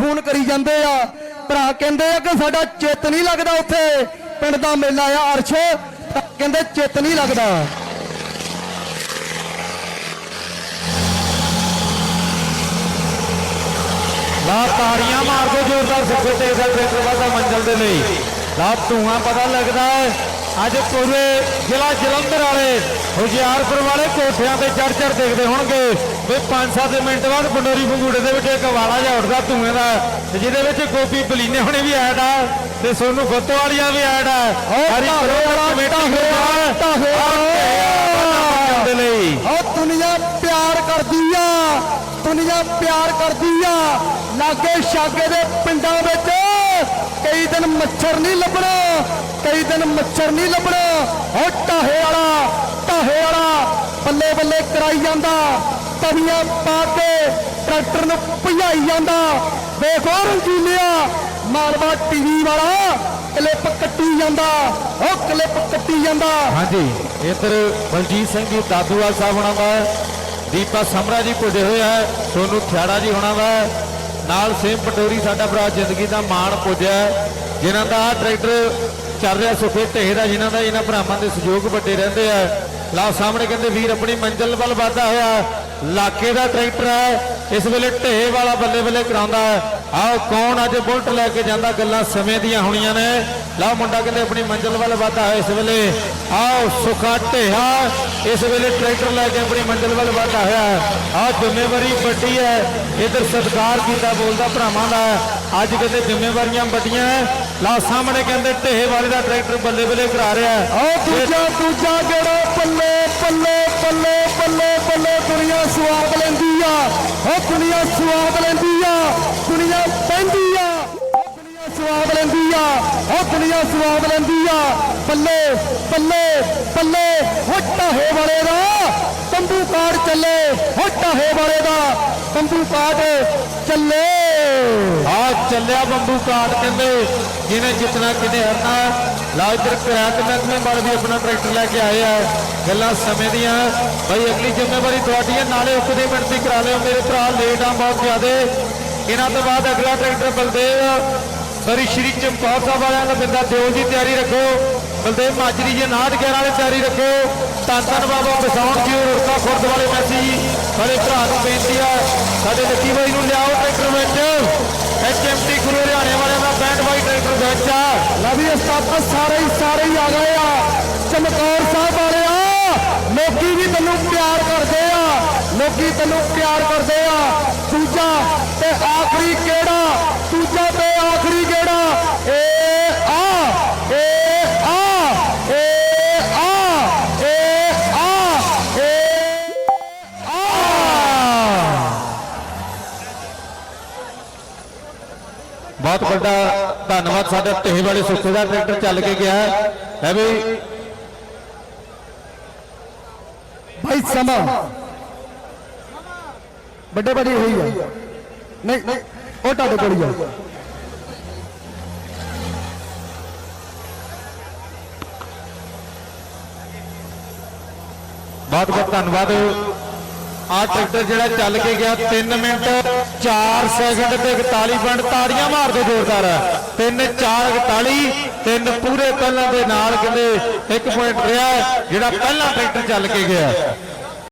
Phone ਕਰੀ ਜਾਂਦੇ ਆ। ਭਰਾ ਕਹਿੰਦੇ ਆ ਕਿ ਸਾਡਾ ਚਿੱਤ ਨਹੀਂ ਲੱਗਦਾ ਉੱਥੇ। ਪਿੰਡ ਦਾ ਮੇਲਾ ਆ, ਅਰਸ਼। ਕਹਿੰਦੇ ਚਿੱਤ ਨਹੀਂ ਲੱਗਦਾ। ਲਾ ਤਾੜੀਆਂ ਮਾਰ ਕੇ ਜ਼ੋਰਦਾਰ ਸਿੱਖੋ ਤੇ ਦਾ ਟਰੈਕਟਰ ਵਾਦਾ ਮੰਜ਼ਲ ਦੇ ਲਈ। ਲਾ ਧੂਆਂ ਪਤਾ ਲੱਗਦਾ ਹੈ। ਅੱਜ ਪੂਰੇ ਜ਼ਿਲ੍ਹਾ ਜਲੰਧਰ ਵਾਲੇ ਹੁਸ਼ਿਆਰਪੁਰ ਵਾਲੇ ਕੋਠਿਆਂ ਤੇ ਚੜ ਚੜ ਦੇਖਦੇ ਹੋਣਗੇ ਵੀ 5-7 ਮਿੰਟ ਬਾਅਦ ਪੰਡੋਰੀ ਫੰਗੂੜੇ ਦੇ ਵਿੱਚ ਇੱਕ ਵਾਲਾ ਜਿਹਾ ਉੱਠਦਾ ਧੂਏ ਦਾ ਜਿਹਦੇ ਵਿੱਚ ਗੋਪੀ ਬਲੀਨੇ ਹੁਣੇ ਵੀ ਐਡ ਆ ਤੇ ਸੋਨੂੰ ਫੱਤੋ ਵਾਲੀਆਂ ਵੀ ਐਡ ਆ। ਸਾਰੀ ਵਾਲਾ, ਕਮੇਟੀ ਵਾਲਾ। ਦੇ ਲਈ। ਉਹ ਦੁਨੀਆ ਪਿਆਰ ਕਰਦੀ ਆ ਦੁਨੀਆ ਪਿਆਰ ਕਰਦੀ ਆ। ਲਾਗੇ ਛਾਗੇ ਦੇ ਪਿੰਡਾਂ ਵਿੱਚ ਕਈ ਦਿਨ ਮੱਛਰ ਨਹੀਂ ਲੱਭਣਾ, ਕਈ ਦਿਨ ਮੱਛਰ ਨਹੀਂ ਲੱਭਣਾ। ਉਹ ਢਾਹੇ ਵਾਲਾ ਢਾਹੇ ਵਾਲਾ ਬੱਲੇ ਬੱਲੇ ਕਰਾਈ ਜਾਂਦਾ, ਤਵੀਆਂ ਪਾ ਕੇ ਟਰੈਕਟਰ ਨੂੰ ਭਜਾਈ ਜਾਂਦਾ। ਵੇਖੋ ਰੰਗੀਲਿਆ ਮਾਲਵਾ ਟੀਵੀ ਵਾਲਾ, ਕਲਿੱਪ ਕੱਟੀ ਜਾਂਦਾ, ਉਹ ਕਲਿੱਪ ਕੱਟੀ ਜਾਂਦਾ। ਹਾਂਜੀ, ਇੱਧਰ ਬਲਜੀਤ ਸਿੰਘ ਜੀ, ਦਾਦੂਵਾਲ ਸਾਹਿਬ ਹੋਣਾ ਵਾ ਦੀਪਾ ਸਮਰਾ ਜੀ ਪੁੱਜੇ ਹੋਏ ਹੈ, ਸੋਨੂੰ ਥਿਆੜਾ ਜੀ ਹੋਣਾ ਵਾ ਨਾਲ ਸੇਮ ਪਟੋਰੀ ਸਾਡਾ ਭਰਾ ਜ਼ਿੰਦਗੀ ਦਾ ਮਾਣ ਪੁੱਜਿਆ ਜਿਨ੍ਹਾਂ ਦਾ ਆਹ ਟਰੈਕਟਰ ਚੱਲ ਰਿਹਾ ਸੁਖੇ ਢੇਹ ਦਾ ਜਿਨ੍ਹਾਂ ਦਾ ਇਹਨਾਂ ਭਰਾਵਾਂ ਦੇ ਸਹਿਯੋਗ ਵੱਡੇ ਰਹਿੰਦੇ ਆ। ਲਓ ਸਾਹਮਣੇ ਕਹਿੰਦੇ ਵੀਰ, ਆਪਣੀ ਮੰਜ਼ਿਲ ਵੱਲ ਵਾਧਾ ਹੋਇਆ। ਲਾਕੇ ਦਾ ਟਰੈਕਟਰ ਹੈ ਇਸ ਵੇਲੇ ਢੇਹ ਵਾਲਾ ਬੱਲੇ ਬੱਲੇ ਕਰਾਉਂਦਾ ਆਹ ਕੌਣ ਅੱਜ ਬੁਲਟ ਲੈ ਕੇ ਜਾਂਦਾ? ਗੱਲਾਂ ਸਮੇਂ ਦੀਆਂ ਹੋਣੀਆਂ ਨੇ। ਲਓ ਮੁੰਡਾ ਕਹਿੰਦੇ ਆਪਣੀ ਮੰਜ਼ਿਲ ਵੱਲ ਵਾਧਾ ਹੋਇਆ ਇਸ ਵੇਲੇ। ਆਹ ਸੁਖਾ ਢੇਹਾ ਇਸ ਵੇਲੇ ਟਰੈਕਟਰ ਲੈ ਕੇ ਆਪਣੀ ਮੰਜ਼ਿਲ ਵੱਲ ਵਾਧਾ ਹੋਇਆ ਆਹ ਜ਼ਿੰਮੇਵਾਰੀ ਵੱਡੀ ਹੈ। ਇਧਰ ਸਤਿਕਾਰ ਕੀਤਾ ਬੋਲਦਾ ਭਰਾਵਾਂ ਦਾ। ਅੱਜ ਕਹਿੰਦੇ ਜ਼ਿੰਮੇਵਾਰੀਆਂ ਵੱਡੀਆਂ ਲਾ ਸਾਹਮਣੇ ਕਹਿੰਦੇ ਢੇਹ ਵਾਲੇ ਦਾ ਟਰੈਕਟਰ ਬੱਲੇ ਬੱਲੇ ਕਰਾ ਰਿਹਾ ਹੈ। ਦੂਜਾ ਦੂਜਾ ਗੇੜਾ ਪੱਲੇ ਪੱਲੇ ਪੱਲੇ ਪੱਲੇ ਪੱਲੇ ਦੁਨੀਆ ਸਵਾਦ ਲੈਂਦੀ ਆ। ਉਹ ਦੁਨੀਆ ਸਵਾਦ ਲੈਂਦੀ ਆ। ਦੁਨੀਆ ਪੈਂਦੀ ਆ। ਉਹ ਦੁਨੀਆ ਸਵਾਦ ਲੈਂਦੀ ਆ। ਉਹ ਦੁਨੀਆ ਸਵਾਦ ਲੈਂਦੀ ਆ। ਪੱਲੇ ਪੱਲੇ ਪੱਲੇ ਉਹ ਢਾਹੇ ਵਾਲੇ ਦਾ। ਤੰਬੂ ਕਾੜ ਚੱਲੇ ਉਹ ਢਾਹੇ ਵਾਲੇ ਦਾ। ਤੰਬੂ ਕਾੜ ਚੱਲੇ। ਆ ਚੱਲਿਆ ਬੰਬੂ ਕਾਟ ਕਹਿੰਦੇ। ਜਿਹਨੇ ਜਿੱਤਣਾ ਕਿਨੇ ਹਰਨਾ ਲਾ ਇੱਧਰ ਕਿਰਾਤ ਮਹਿਕਮੇ ਵਾਲੇ ਵੀ ਆਪਣਾ ਟਰੈਕਟਰ ਲੈ ਕੇ ਆਏ ਆ ਗੱਲਾਂ ਸਮੇਂ ਦੀਆਂ। ਬਈ, ਅਗਲੀ ਜ਼ਿੰਮੇਵਾਰੀ ਤੁਹਾਡੀ ਹੈ। ਨਾਲੇ ਇੱਕ ਦੇ ਮਿੰਟ ਦੀ ਕਰਾ ਲਿਓ। ਮੇਰੇ ਭਰਾ ਲੇਟ ਆ, ਬਹੁਤ ਜ਼ਿਆਦੇ। ਇਹਨਾਂ ਤੋਂ ਬਾਅਦ ਅਗਲਾ ਟਰੈਕਟਰ ਬਲਦੇਵ। ਸਰੀ ਸ਼੍ਰੀ ਚਮਕੌਰ ਸਾਹਿਬ ਵਾਲਿਆਂ ਦਾ ਬਿੰਦਾ ਦਿਓ ਜੀ, ਤਿਆਰੀ ਰੱਖੋ। ਬਲਦੇਵ ਮਾਜਰੀ ਜੀ 911 ਵਾਲੇ ਤਿਆਰੀ ਰੱਖੋ। ਧੰਨ ਧੰਨ ਬਾਬਾ ਬਸਾਉਣ ਜੀ, ਰੁੜਕਾ ਖੁਰਦ ਵਾਲੇ ਮੈਸੀ ਸਾਡੇ ਭਰਾ ਨੂੰ ਬੇਨਤੀ ਆ, ਸਾਡੇ ਲੱਕੀ ਬਾਈ ਨੂੰ ਲਿਆਓ ਟਰੈਕਟਰ ਵਿੱਚ। ਐਚਐਮਟੀ ਗੁਰੂ ਹਰਿਆਣੇ ਵਾਲਿਆਂ ਦਾ ਬੈਂਡ ਬਾਈ ਟਰੈਕਟਰ ਵਿੱਚ ਆ। ਲਵੀ ਉਸਤਾਦ ਸਾਰੇ ਹੀ ਸਾਰੇ ਹੀ ਆ ਗਏ ਆ। ਚਮਕੌਰ ਸਾਹਿਬ ਵਾਲਿਆ ਲੋਕੀ ਵੀ ਤੈਨੂੰ ਪਿਆਰ ਕਰਦੇ ਆ। ਲੋਕੀ ਤੈਨੂੰ ਪਿਆਰ ਕਰਦੇ ਆ। ਦੂਜਾ ਤੇ ਆਖਰੀ ਕਿਹੜਾ? ਦੂਜਾ ਤੇ ਆਖਰੀ ਬਹੁਤ ਵੱਡਾ ਧੰਨਵਾਦ ਸਾਡੇ ਢੇਹ ਵਾਲੇ ਸੁੱਖੇ ਦਾ ਟਰੈਕਟਰ ਚੱਲ ਕੇ ਗਿਆ ਹੈ ਵੀ ਭਾਈ ਸਮਾਂ ਵੱਡੇ ਵੱਡੀ ਹੋਈ ਆ ਨਹੀਂ ਨਹੀਂ ਉਹ ਤੁਹਾਡੇ ਕੋਲ ਹੀ ਆ ਬਹੁਤ ਬਹੁਤ ਧੰਨਵਾਦ ਆ ਟਰੈਕਟਰ ਜਿਹੜਾ ਚੱਲ ਕੇ ਗਿਆ 3 ਮਿੰਟ 4 ਸੈਕਿੰਡ ਤੇ 41 ਪੁਆਇੰਟ ਤਾੜੀਆਂ ਮਾਰਦੇ ਦਿਓ ਜ਼ੋਰਦਾਰ। 3 4 41 ਤਿੰਨ ਪੂਰੇ ਪਹਿਲਾਂ ਦੇ ਨਾਲ ਕਹਿੰਦੇ 1 ਪੁਆਇੰਟ ਰਿਹਾ, ਜਿਹੜਾ ਪਹਿਲਾ ਟਰੈਕਟਰ ਚੱਲ ਕੇ ਗਿਆ।